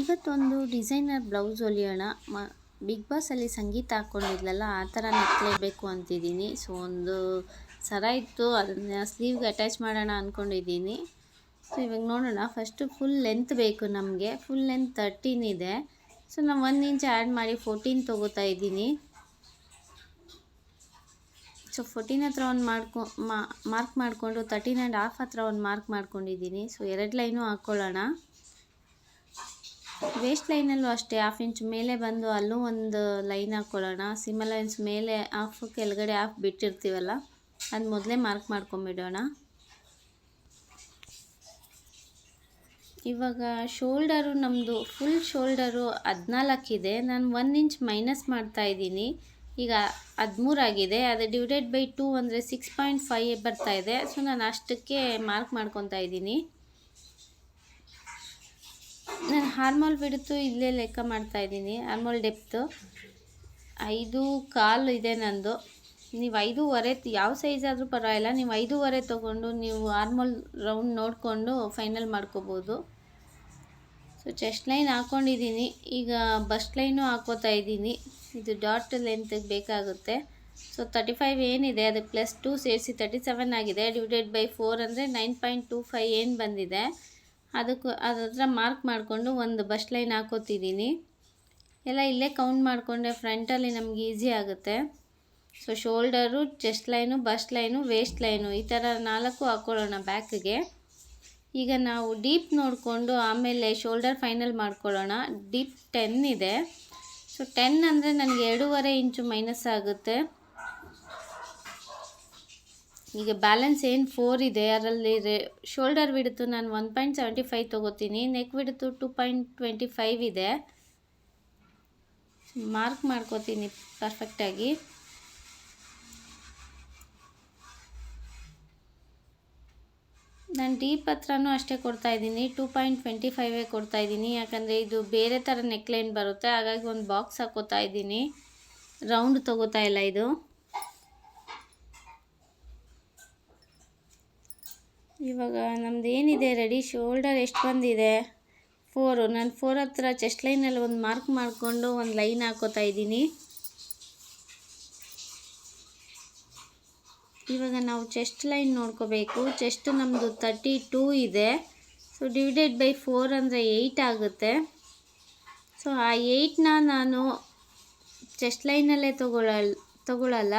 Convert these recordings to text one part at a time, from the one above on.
ಇವತ್ತೊಂದು designer blouse ಹೊಲಿಯೋಣ. ಮ, big ಬಾಸಲ್ಲಿ ಸಂಗೀತ ಹಾಕ್ಕೊಂಡಿದ್ಲಲ್ಲ ಆ ಥರ ನೆಕ್ಲೇಬೇಕು ಅಂತಿದ್ದೀನಿ. ಸೊ, ಒಂದು ಸರ ಇತ್ತು, ಅದನ್ನು ಸ್ಲೀವ್ಗೆ ಅಟ್ಯಾಚ್ ಮಾಡೋಣ ಅಂದ್ಕೊಂಡಿದ್ದೀನಿ ಸೊ, ಇವಾಗ ನೋಡೋಣ. ಫಸ್ಟು ಫುಲ್ ಲೆಂತ್ ಬೇಕು ನಮಗೆ. ಫುಲ್ ಲೆಂತ್ ತರ್ಟೀನ್ ಇದೆ. ಸೊ ನಾನು ಒಂದು ಇಂಚ್ ಆ್ಯಡ್ ಮಾಡಿ ಫೋರ್ಟೀನ್ ತೊಗೋತಾ ಇದ್ದೀನಿ. ಸೊ, ಫೋರ್ಟೀನ್ ಹತ್ರ ಒಂದು ಮಾಡ್ಕೊ ಮಾರ್ಕ್ ಮಾಡಿಕೊಂಡು, ತರ್ಟೀನ್ ಆ್ಯಂಡ್ ಹಾಫ್ ಹತ್ರ ಒಂದು ಮಾರ್ಕ್ ಮಾಡ್ಕೊಂಡಿದ್ದೀನಿ. ಸೊ, ಎರಡು ಲೈನು ಹಾಕ್ಕೊಳ್ಳೋಣ ವೇಸ್ಟ್ ಲೈನಲ್ಲೂ ಅಷ್ಟೇ ಹಾಫ್ ಇಂಚ್ ಮೇಲೆ ಬಂದು ಅಲ್ಲೂ ಒಂದು ಲೈನ್ ಹಾಕ್ಕೊಳ್ಳೋಣ ಸಿಮಲ್ ಲೈನ್ಸ್ ಮೇಲೆ ಹಾಫ್ ಕೆಳಗಡೆ ಹಾಫ್ ಬಿಟ್ಟಿರ್ತೀವಲ್ಲ, ಅದು ಮೊದಲೇ ಮಾರ್ಕ್ ಮಾಡ್ಕೊಂಬಿಡೋಣ. ಇವಾಗ ಶೋಲ್ಡರು ನಮ್ಮದು ಫುಲ್ ಶೋಲ್ಡರು ಹದಿನಾಲ್ಕಿದೆ ನಾನು ಒನ್ ಇಂಚ್ ಮೈನಸ್ ಮಾಡ್ತಾ ಇದ್ದೀನಿ. ಈಗ ಹದಿಮೂರಾಗಿದೆ ಅದು ಡಿವೈಡೆಡ್ ಬೈ ಟೂ ಅಂದರೆ ಸಿಕ್ಸ್ ಪಾಯಿಂಟ್ ಫೈವ್ ಬರ್ತಾ ಇದೆ. ಸೊ ನಾನು ಅಷ್ಟಕ್ಕೆ ಮಾರ್ಕ್ ಮಾಡ್ಕೊತಾ ಇದ್ದೀನಿ. ನಾನು ಹಾರ್ಮೋಲ್ ಬಿಡುತ್ತು ಇಲ್ಲೇ ಲೆಕ್ಕ ಮಾಡ್ತಾ ಇದ್ದೀನಿ. ಹಾರ್ಮೋಲ್ ಡೆಪ್ತು ಐದು ಕಾಲು ಇದೆ ನಂದು. ನೀವು ಐದೂವರೆ ಯಾವ ಸೈಜ್ ಆದರೂ ಪರವಾಗಿಲ್ಲ. ನೀವು ಐದೂವರೆ ತೊಗೊಂಡು ನೀವು ಹಾರ್ಮೋಲ್ ರೌಂಡ್ ನೋಡಿಕೊಂಡು ಫೈನಲ್ ಮಾಡ್ಕೋಬೋದು. ಸೊ ಚೆಸ್ಟ್ ಲೈನ್ ಹಾಕ್ಕೊಂಡಿದ್ದೀನಿ ಈಗ ಬಸ್ಟ್ ಲೈನು ಹಾಕೋತಾ ಇದ್ದೀನಿ. ಇದು ಡಾಟ್ ಲೆಂತ್ಗೆ ಬೇಕಾಗುತ್ತೆ. ಸೊ ತರ್ಟಿ ಫೈವ್ ಏನಿದೆ? ಅದಕ್ಕೆ ಪ್ಲಸ್ ಟೂ ಸೇರಿಸಿ ತರ್ಟಿ ಸೆವೆನ್ ಆಗಿದೆ. ಡಿವೈಡೆಡ್ ಬೈ ಫೋರ್ ಅಂದರೆ ನೈನ್ ಪಾಯಿಂಟ್ ಟೂ ಫೈವ್ ಏನು ಬಂದಿದೆ? ಅದಕ್ಕೂ ಅದ್ರ ಮಾರ್ಕ್ ಮಾಡಿಕೊಂಡು ಒಂದು ಬಸ್ಟ್ ಲೈನ್ ಹಾಕೋತಿದ್ದೀನಿ. ಎಲ್ಲ ಇಲ್ಲೇ ಕೌಂಟ್ ಮಾಡಿಕೊಂಡೆ ಫ್ರಂಟಲ್ಲಿ ನಮ್ಗೆ ಈಸಿ ಆಗುತ್ತೆ. So shoulder chest line bust line waist line ಈ ಥರ ನಾಲ್ಕು ಹಾಕ್ಕೊಳ್ಳೋಣ ಬ್ಯಾಕ್ಗೆ ಈಗ ನಾವು ಡೀಪ್ ನೋಡಿಕೊಂಡು ಆಮೇಲೆ ಶೋಲ್ಡರ್ ಫೈನಲ್ ಮಾಡ್ಕೊಳ್ಳೋಣ. ಡೀಪ್ ಟೆನ್ ಇದೆ. ಸೊ ಟೆನ್ ಅಂದರೆ ನನಗೆ ಎರಡೂವರೆ ಇಂಚು ಮೈನಸ್ ಆಗುತ್ತೆ. ಈಗ ಬ್ಯಾಲೆನ್ಸ್ ಏನು ಫೋರ್ ಇದೆ, ಅದರಲ್ಲಿ ರೇ ಶೋಲ್ಡರ್ ಬಿಡ್ತು ನಾನು ಒನ್ ಪಾಯಿಂಟ್ ಸೆವೆಂಟಿ ಫೈವ್ ತೊಗೋತೀನಿ ನೆಕ್ ಬಿಡ್ತು ಟೂ ಪಾಯಿಂಟ್ ಟ್ವೆಂಟಿ ಫೈವ್ ಇದೆ. ಮಾರ್ಕ್ ಮಾಡ್ಕೋತೀನಿ ಪರ್ಫೆಕ್ಟಾಗಿ ನಾನು ಡೀಪ್ ಹತ್ರನೂ ಅಷ್ಟೇ ಕೊಡ್ತಾ ಇದ್ದೀನಿ ಟೂ ಪಾಯಿಂಟ್ ಟ್ವೆಂಟಿ ಫೈವೇ ಕೊಡ್ತಾ ಇದ್ದೀನಿ, ಯಾಕಂದರೆ ಇದು ಬೇರೆ ಥರ ನೆಕ್ಲೈನ್ ಬರುತ್ತೆ, ಹಾಗಾಗಿ ಒಂದು ಬಾಕ್ಸ್ ಹಾಕೋತಾ ಇದ್ದೀನಿ. ರೌಂಡ್ ತೊಗೋತಾ ಇಲ್ಲ ಇದು. ಇವಾಗ ನಮ್ದು ಏನಿದೆ ರೆಡಿ ಶೋಲ್ಡರ್ ಎಷ್ಟು ಬಂದಿದೆ? ಫೋರು ನಾನು ಫೋರ್ ಹತ್ರ ಚೆಸ್ಟ್ ಲೈನಲ್ಲಿ ಒಂದು ಮಾರ್ಕ್ ಮಾಡಿಕೊಂಡು ಒಂದು ಲೈನ್ ಹಾಕೋತಾ ಇದ್ದೀನಿ. ಇವಾಗ ನಾವು ಚೆಸ್ಟ್ ಲೈನ್ ನೋಡ್ಕೋಬೇಕು. ಚೆಸ್ಟ್ ನಮ್ಮದು ತರ್ಟಿ ಟೂ ಇದೆ. ಸೊ ಡಿವಿಡೆಡ್ ಬೈ ಫೋರ್ ಅಂದರೆ ಏಯ್ಟ್ ಆಗುತ್ತೆ. ಸೊ ಆ ಏಯ್ಟ್ನ ನಾನು ಚೆಸ್ಟ್ ಲೈನಲ್ಲೇ ತಗೊಳ್ಳ ತಗೊಳ್ಳಲ್ಲ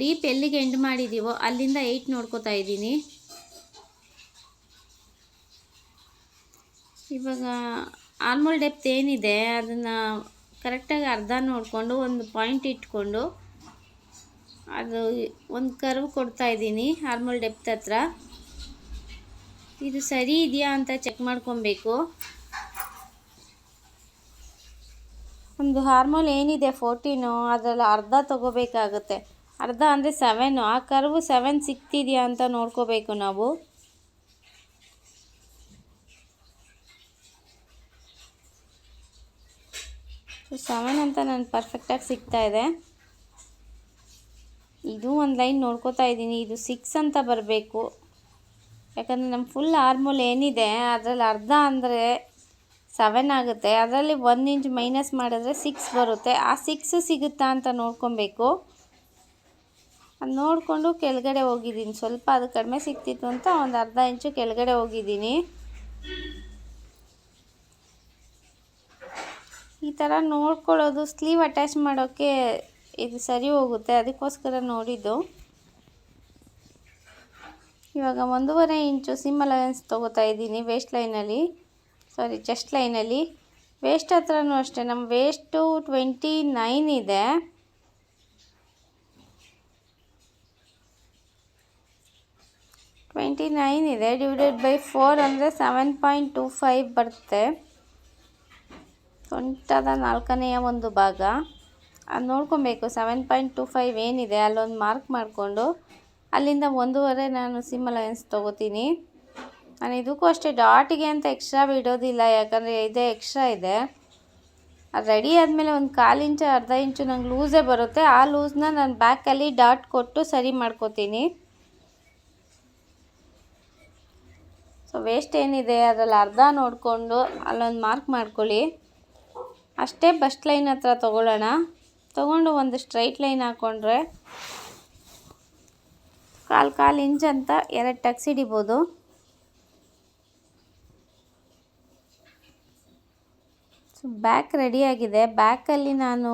ಡೀಪ್ ಎಲ್ಲಿಗೆ ಎಂಡ್ ಮಾಡಿದ್ದೀವೋ ಅಲ್ಲಿಂದ ಏಯ್ಟ್ ನೋಡ್ಕೋತಾ ಇದ್ದೀನಿ. ಇವಾಗ ಆಲ್ಮೋಲ್ ಡೆಪ್ತ್ ಏನಿದೆ ಅದನ್ನು ಕರೆಕ್ಟಾಗಿ ಅರ್ಧ ನೋಡಿಕೊಂಡು ಒಂದು ಪಾಯಿಂಟ್ ಇಟ್ಕೊಂಡು ಅದು ಒಂದು ಕರ್ವ್ ಕೊಡ್ತಾ ಇದ್ದೀನಿ ಆಲ್ಮೋಲ್ ಡೆಪ್ತ್ ಹತ್ರ. ಇದು ಸರಿ ಇದೆಯಾ ಅಂತ ಚೆಕ್ ಮಾಡ್ಕೊಬೇಕು. ಒಂದು ಹಾರ್ಮೋಲ್ ಏನಿದೆ ಫೋರ್ಟೀನು ಅದರಲ್ಲಿ ಅರ್ಧ ತೊಗೋಬೇಕಾಗುತ್ತೆ. ಅರ್ಧ ಅಂದರೆ ಸೆವೆನು ಆ ಕರ್ವು ಸೆವೆನ್ ಸಿಗ್ತಿದೆಯಾ ಅಂತ ನೋಡ್ಕೋಬೇಕು ನಾವು. ಸೆವೆನ್ ಅಂತ ನಾನು ಪರ್ಫೆಕ್ಟಾಗಿ ಸಿಗ್ತಾ ಇದೆ. ಇದು ಒಂದು ಲೈನ್ ನೋಡ್ಕೋತಾ ಇದ್ದೀನಿ. ಇದು ಸಿಕ್ಸ್ ಅಂತ ಬರಬೇಕು. ಯಾಕಂದರೆ ನಮ್ಮ ಫುಲ್ ಆರ್ಮೋಲ್ ಏನಿದೆ, ಅದರಲ್ಲಿ ಅರ್ಧ ಅಂದರೆ ಸೆವೆನ್ ಆಗುತ್ತೆ. ಅದರಲ್ಲಿ ಒಂದು ಇಂಚ್ ಮೈನಸ್ ಮಾಡಿದ್ರೆ ಸಿಕ್ಸ್ ಬರುತ್ತೆ. ಆ ಸಿಕ್ಸ್ ಸಿಗುತ್ತಾ ಅಂತ ನೋಡ್ಕೊಬೇಕು. ಅದು ನೋಡಿಕೊಂಡು ಕೆಳಗಡೆ ಹೋಗಿದ್ದೀನಿ. ಸ್ವಲ್ಪ ಅದು ಕಡಿಮೆ ಸಿಗ್ತಿತ್ತು ಅಂತ ಒಂದು ಅರ್ಧ ಇಂಚು ಕೆಳಗಡೆ ಹೋಗಿದ್ದೀನಿ. ಈ ಥರ ನೋಡ್ಕೊಳ್ಳೋದು, ಸ್ಲೀವ್ ಅಟ್ಯಾಚ್ ಮಾಡೋಕ್ಕೆ ಇದು ಸರಿ ಹೋಗುತ್ತೆ. ಅದಕ್ಕೋಸ್ಕರ ನೋಡಿದ್ದು. ಇವಾಗ ಒಂದೂವರೆ ಇಂಚು ಸಿಮ್ ಅಲವೆನ್ಸ್ ತೊಗೋತಾ ಇದ್ದೀನಿ ವೇಸ್ಟ್ ಲೈನಲ್ಲಿ ಸಾರಿ ಚೆಸ್ಟ್ ಲೈನಲ್ಲಿ ವೇಸ್ಟ್ ಹತ್ರನೂ ಅಷ್ಟೇ. ನಮ್ಮ ವೇಸ್ಟು ಟ್ವೆಂಟಿ ನೈನ್ ಇದೆ. ಟ್ವೆಂಟಿ ನೈನ್ ಇದೆ ಡಿವೈಡೆಡ್ ಬೈ ಫೋರ್ ಅಂದರೆ ಸೆವೆನ್ ಪಾಯಿಂಟ್ ಟು ಫೈವ್ ಬರುತ್ತೆ. ಸೊಂಟದ ನಾಲ್ಕನೆಯ ಒಂದು ಭಾಗ. ಅದು ನೋಡ್ಕೊಬೇಕು ಸೆವೆನ್ ಪಾಯಿಂಟ್ ಟು ಫೈವ್ ಏನಿದೆ, ಅಲ್ಲೊಂದು ಮಾರ್ಕ್ ಮಾಡಿಕೊಂಡು. ಅಲ್ಲಿಂದ ಒಂದೂವರೆ ನಾನು ಸಿಮ್ ಅಲಯನ್ಸ್ ತೊಗೋತೀನಿ. ನಾನು ಇದಕ್ಕೂ ಅಷ್ಟೇ ಡಾಟಿಗೆ ಅಂತ ಎಕ್ಸ್ಟ್ರಾ ಬಿಡೋದಿಲ್ಲ, ಯಾಕಂದರೆ ಇದೇ ಎಕ್ಸ್ಟ್ರಾ ಇದೆ. ಅದು ರೆಡಿ ಆದಮೇಲೆ ಒಂದು ಕಾಲು ಇಂಚು, ಅರ್ಧ ಇಂಚು ನಂಗೆ ಲೂಸೇ ಬರುತ್ತೆ. ಆ ಲೂಸ್ನ ನಾನು ಬ್ಯಾಕಲ್ಲಿ ಡಾಟ್ ಕೊಟ್ಟು ಸರಿ ಮಾಡ್ಕೋತೀನಿ. ಸೊ ವೇಸ್ಟ್ ಏನಿದೆ ಅದರಲ್ಲಿ ಅರ್ಧ ನೋಡಿಕೊಂಡು ಅಲ್ಲೊಂದು ಮಾರ್ಕ್ ಮಾಡ್ಕೊಳ್ಳಿ. ಅಷ್ಟೇ ಬಸ್ಟ್ ಲೈನ್ ಹತ್ರ ತೊಗೊಳ್ಳೋಣ. ತೊಗೊಂಡು ಒಂದು ಸ್ಟ್ರೈಟ್ ಲೈನ್ ಹಾಕ್ಕೊಂಡ್ರೆ ಕಾಲು ಕಾಲು ಇಂಚ್ ಅಂತ ಎರಡು ಟಕ್ಸ್ ಹಿಡಿಬೋದು. ಸೊ ಬ್ಯಾಕ್ ರೆಡಿಯಾಗಿದೆ ಬ್ಯಾಕಲ್ಲಿ ನಾನು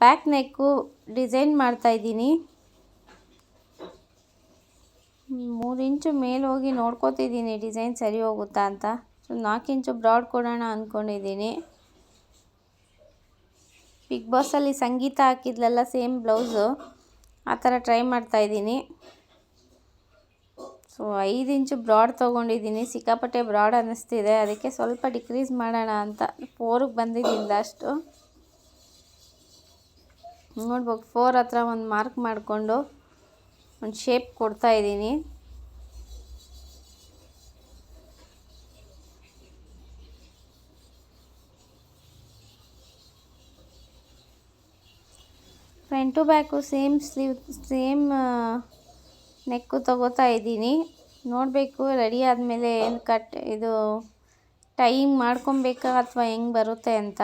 ಬ್ಯಾಕ್ ನೆಕ್ಕು ಡಿಸೈನ್ ಮಾಡ್ತಾಯಿದ್ದೀನಿ ಮೂರು ಇಂಚು ಮೇಲೆ ಹೋಗಿ ನೋಡ್ಕೋತಿದ್ದೀನಿ, ಡಿಸೈನ್ ಸರಿ ಹೋಗುತ್ತಾ ಅಂತ. ಸೊ ನಾಲ್ಕು ಇಂಚು ಬ್ರಾಡ್ ಕೊಡೋಣ ಅಂದ್ಕೊಂಡಿದ್ದೀನಿ ಬಿಗ್ ಬಾಸಲ್ಲಿ ಸಂಗೀತ ಹಾಕಿದ್ಲಲ್ಲ, ಸೇಮ್ ಬ್ಲೌಸು. ಆ ಥರ ಟ್ರೈ ಮಾಡ್ತಾಯಿದ್ದೀನಿ ಸೊ, ಐದು ಇಂಚು ಬ್ರಾಡ್ ತೊಗೊಂಡಿದ್ದೀನಿ. ಸಿಕ್ಕಾಪಟ್ಟೆ ಬ್ರಾಡ್ ಅನ್ನಿಸ್ತಿದೆ. ಅದಕ್ಕೆ ಸ್ವಲ್ಪ ಡಿಕ್ರೀಸ್ ಮಾಡೋಣ ಅಂತ. ಫೋರಿಗೆ ಬಂದಿದ್ದೀನಿ ಲಾಸ್ಟು ನೋಡ್ಬೋದು ಫೋರ್ ಹತ್ರ ಒಂದು ಮಾರ್ಕ್ ಮಾಡಿಕೊಂಡು. ಒಂದು ಶೇಪ್ ಕೊಡ್ತಾ ಇದ್ದೀನಿ. Front back same sleeve same neck ತಗೋತಾ ಇದ್ದೀನಿ. ನೋಡಬೇಕು ರೆಡಿ ಆದಮೇಲೆ ಏನು ಕಟ್ ಇದು ಟೈಮ್ ಮಾಡ್ಕೊಬೇಕಾ ಅಥವಾ ಹೆಂಗೆ ಬರುತ್ತೆ ಅಂತ.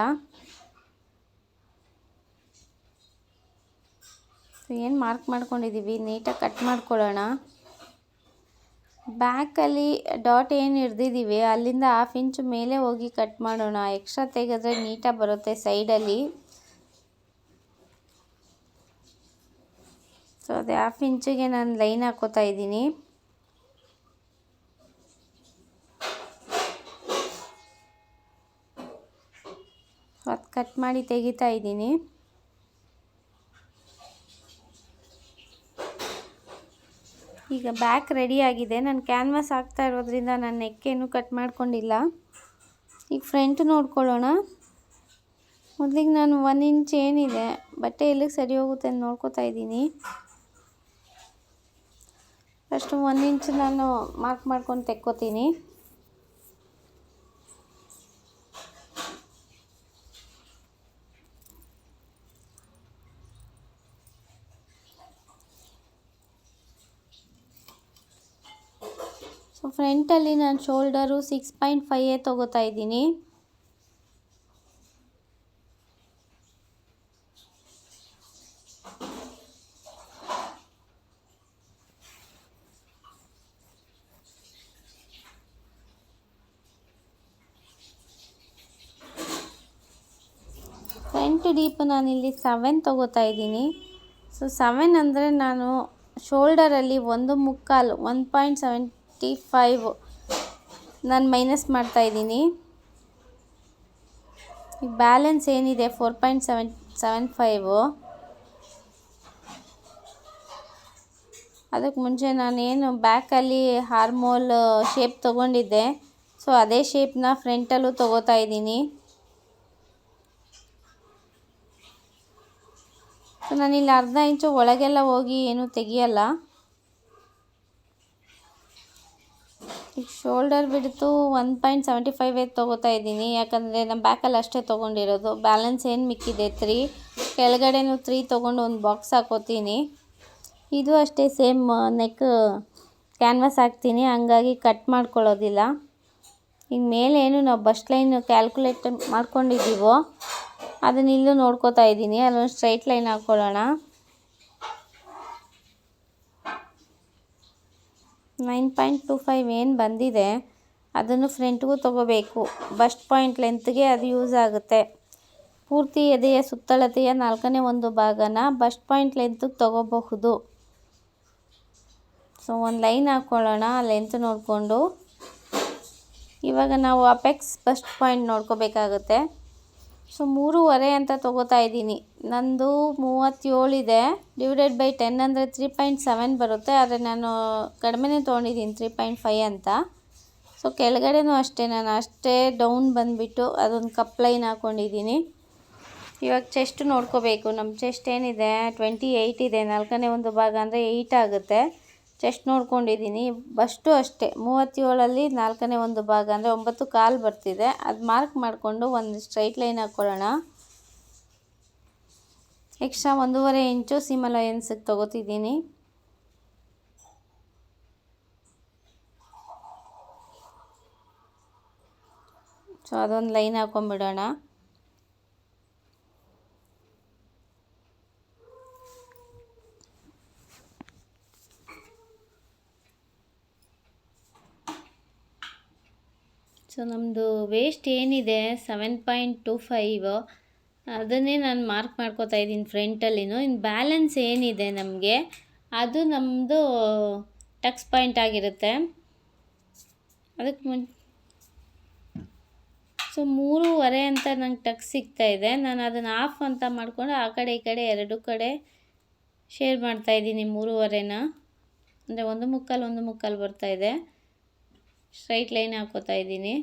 ಏನು ಮಾರ್ಕ್ ಮಾಡ್ಕೊಂಡಿದ್ದೀವಿ ನೀಟಾಗಿ ಕಟ್ ಮಾಡ್ಕೊಳ್ಳೋಣ. ಬ್ಯಾಕಲ್ಲಿ ಡಾಟ್ ಏನು ಹಿಡ್ದಿದ್ದೀವಿ ಅಲ್ಲಿಂದ ಹಾಫ್ ಇಂಚು ಮೇಲೆ ಹೋಗಿ ಕಟ್ ಮಾಡೋಣ. ಎಕ್ಸ್ಟ್ರಾ ತೆಗೆದ್ರೆ ನೀಟಾಗಿ ಬರುತ್ತೆ ಸೈಡಲ್ಲಿ ಸೊ ಅದೇ ಹಾಫ್ ಇಂಚಿಗೆ ನಾನು ಲೈನ್ ಹಾಕೋತಾ ಇದ್ದೀನಿ. ಸೊ ಅದು ಕಟ್ ಮಾಡಿ ತೆಗಿತಾ ಇದ್ದೀನಿ. ಈಗ ಬ್ಯಾಕ್ ರೆಡಿ ಆಗಿದೆ. ನಾನು ಕ್ಯಾನ್ವಾಸ್ ಆಗ್ತಾ ಇರೋದ್ರಿಂದ ನಾನು ನೆಕ್ಕೇನು ಕಟ್ ಮಾಡ್ಕೊಂಡಿಲ್ಲ. ಈಗ ಫ್ರಂಟ್ ನೋಡ್ಕೊಳ್ಳೋಣ. ಮೊದಲಿಗೆ ನಾನು ಒನ್ ಇಂಚ್ ಏನಿದೆ, ಬಟ್ಟೆ ಎಲ್ಲಿಗೆ ಸರಿ ಹೋಗುತ್ತೆ ಅಂತ ನೋಡ್ಕೋತಾ ಇದ್ದೀನಿ. ಫಸ್ಟು ಒನ್ ಇಂಚ್ ನಾನು ಮಾರ್ಕ್ ಮಾಡ್ಕೊಂಡು ತೆಕ್ಕೋತೀನಿ ಸೊ ಫ್ರಂಟಲ್ಲಿ ನಾನು ಶೋಲ್ಡರು ಸಿಕ್ಸ್ ಪಾಯಿಂಟ್ ಫೈಯೇ ತೊಗೋತಾ ಇದ್ದೀನಿ. ಫ್ರಂಟ್ ಡೀಪ್ ನಾನಿಲ್ಲಿ ಸೆವೆನ್ ತೊಗೋತಾ ಇದ್ದೀನಿ. ಸೊ ಸೆವೆನ್ ಅಂದರೆ ನಾನು ಶೋಲ್ಡರಲ್ಲಿ ಒಂದು ಮುಕ್ಕಾಲು ಒನ್ ಪಾಯಿಂಟ್ ಸೆವೆಂಟಿ ಫೈವ್. ನಾನು ಮೈನಸ್ ಮಾಡ್ತಾಯಿದ್ದೀನಿ ಈಗ ಬ್ಯಾಲೆನ್ಸ್ ಏನಿದೆ? Four point seven seven five. ಅದಕ್ಕೆ ಮುಂಚೆ ನಾನೇನು ಬ್ಯಾಕಲ್ಲಿ ಹಾರ್ಮೋಲ್ ಶೇಪ್ ತೊಗೊಂಡಿದ್ದೆ. ಸೊ, ಅದೇ ಶೇಪ್ನ ಫ್ರಂಟಲ್ಲೂ ತೊಗೋತಾ ಇದ್ದೀನಿ. ಸೊ, ನಾನಿಲ್ಲಿ ಅರ್ಧ ಇಂಚು ಒಳಗೆಲ್ಲ ಹೋಗಿ ಏನು ತೆಗಿಯಲ್ಲ. ಈಗ ಶೋಲ್ಡರ್ ಬಿಡ್ತು ಒನ್ ಪಾಯಿಂಟ್ ಸೆವೆಂಟಿ ಫೈವ್ ತೊಗೋತಾ ಇದ್ದೀನಿ. ಯಾಕಂದರೆ ನಮ್ಮ ಬ್ಯಾಕಲ್ಲಿ ಅಷ್ಟೇ ತೊಗೊಂಡಿರೋದು. ಬ್ಯಾಲೆನ್ಸ್ ಏನು ಮಿಕ್ಕಿದೆ? ತ್ರೀ ಕೆಳಗಡೆನೂ ತ್ರೀ ತೊಗೊಂಡು ಒಂದು ಬಾಕ್ಸ್ ಹಾಕೋತೀನಿ. ಇದು ಅಷ್ಟೇ ಸೇಮ್ ನೆಕ್ ಕ್ಯಾನ್ವಾಸ್ ಹಾಕ್ತೀನಿ. ಹಂಗಾಗಿ ಕಟ್ ಮಾಡ್ಕೊಳ್ಳೋದಿಲ್ಲ. ಈಗ ಮೇಲೆ ಏನು ನಾವು ಬಸ್ಟ್ ಲೈನ್ ಕ್ಯಾಲ್ಕುಲೇಟ್ ಮಾಡ್ಕೊಂಡಿದ್ದೀವೋ, ಅದನ್ನ ಇಲ್ಲೂ ನೋಡ್ಕೋತಾ ಇದ್ದೀನಿ. ಅಲ್ಲೊಂದು ಸ್ಟ್ರೈಟ್ ಲೈನ್ ಹಾಕ್ಕೊಳ್ಳೋಣ ನೈನ್ ಪಾಯಿಂಟ್ ಟು ಫೈವ್ ಏನು ಬಂದಿದೆ, ಅದನ್ನು ಫ್ರಂಟ್ಗೂ ತೊಗೋಬೇಕು. ಬಸ್ಟ್ ಪಾಯಿಂಟ್ ಲೆಂತ್ಗೆ ಅದು ಯೂಸ್ ಆಗುತ್ತೆ. ಪೂರ್ತಿ ಎದೆಯ ಸುತ್ತಳತೆಯ ನಾಲ್ಕನೇ ಒಂದು ಭಾಗನ ಬಸ್ಟ್ ಪಾಯಿಂಟ್ ಲೆಂತ್ಗೆ ತೊಗೋಬಹುದು. ಸೊ, ಒಂದು ಲೈನ್ ಹಾಕ್ಕೊಳ್ಳೋಣ ಲೆಂತ್ ನೋಡಿಕೊಂಡು. ಇವಾಗ ನಾವು ಅಪೆಕ್ಸ್ ಬಸ್ಟ್ ಪಾಯಿಂಟ್ ನೋಡ್ಕೋಬೇಕಾಗುತ್ತೆ. ಸೊ, ಮೂರುವರೆ ಅಂತ ತೊಗೋತಾ ಇದ್ದೀನಿ. ನಂದು ಮೂವತ್ತೇಳಿದೆ. ಡಿವೈಡೆಡ್ ಬೈ ಟೆನ್ ಅಂದರೆ ತ್ರೀ ಪಾಯಿಂಟ್ ಸೆವೆನ್ ಬರುತ್ತೆ. ಆದರೆ ನಾನು ಕಡಿಮೆನೇ ತೊಗೊಂಡಿದ್ದೀನಿ ತ್ರೀ ಪಾಯಿಂಟ್ ಫೈ ಅಂತ. ಸೊ, ಕೆಳಗಡೆನೂ ಅಷ್ಟೇ. ನಾನು ಅಷ್ಟೇ ಡೌನ್ ಬಂದುಬಿಟ್ಟು ಅದೊಂದು ಕಪ್ ಲೈನ್ ಹಾಕ್ಕೊಂಡಿದ್ದೀನಿ ಇವಾಗ ಚೆಸ್ಟ್ ನೋಡ್ಕೋಬೇಕು. ನಮ್ಮ ಚೆಸ್ಟ್ ಏನಿದೆ? ಟ್ವೆಂಟಿ ಏಯ್ಟ್ ಇದೆ. ನಾಲ್ಕನೇ ಒಂದು ಭಾಗ ಅಂದರೆ ಏಯ್ಟ್ ಆಗುತ್ತೆ. ಚೆಸ್ಟ್ ನೋಡ್ಕೊಂಡಿದ್ದೀನಿ. ಬಸ್ಟು ಅಷ್ಟೇ. ಮೂವತ್ತೇಳಲ್ಲಿ ನಾಲ್ಕನೇ ಒಂದು ಭಾಗ, ಅಂದರೆ ಒಂಬತ್ತು ಕಾಲು ಬರ್ತಿದೆ. ಅದು ಮಾರ್ಕ್ ಮಾಡಿಕೊಂಡು ಒಂದು ಸ್ಟ್ರೈಟ್ ಲೈನ್ ಹಾಕ್ಕೊಳ್ಳೋಣ ಎಕ್ಸ್ಟ್ರಾ ಒಂದೂವರೆ ಇಂಚು ಸೀಮಲ ಎನ್ಸಿಗೆ ತೊಗೋತಿದ್ದೀನಿ. ಸೊ ಅದೊಂದು ಲೈನ್ ಹಾಕೊಂಡ್ಬಿಡೋಣ. ಸೊ ನಮ್ಮದು ವೇಸ್ಟ್ ಏನಿದೆ? ಸೆವೆನ್ ಪಾಯಿಂಟ್ ಟು ಫೈವ್ ಅದನ್ನೇ ನಾನು ಮಾರ್ಕ್ ಮಾಡ್ಕೋತಾ ಇದ್ದೀನಿ ಫ್ರಂಟಲ್ಲಿನು ಇನ್ನು ಬ್ಯಾಲೆನ್ಸ್ ಏನಿದೆ ನಮಗೆ? ಅದು ನಮ್ಮದು ಟಕ್ಸ್ ಪಾಯಿಂಟ್ ಆಗಿರುತ್ತೆ. ಅದಕ್ಕೆ ಮುನ್ ಸೊ ಮೂರುವರೆ ಅಂತ ನಂಗೆ ಟಕ್ಸ್ ಸಿಗ್ತಾ ಇದೆ. ನಾನು ಅದನ್ನು ಆಫ್ ಅಂತ ಮಾಡಿಕೊಂಡು ಆ ಕಡೆ, ಈ ಕಡೆ ಎರಡು ಕಡೆ ಶೇರ್ ಮಾಡ್ತಾಯಿದ್ದೀನಿ ಮೂರುವರೆನ. ಅಂದರೆ ಒಂದು ಮುಕ್ಕಾಲು ಒಂದು ಮುಕ್ಕಾಲು ಬರ್ತಾಯಿದೆ ಸ್ಟ್ರೈಟ್ ಲೈನ್ ಹಾಕೋತಾ ಇದ್ದೀನಿ.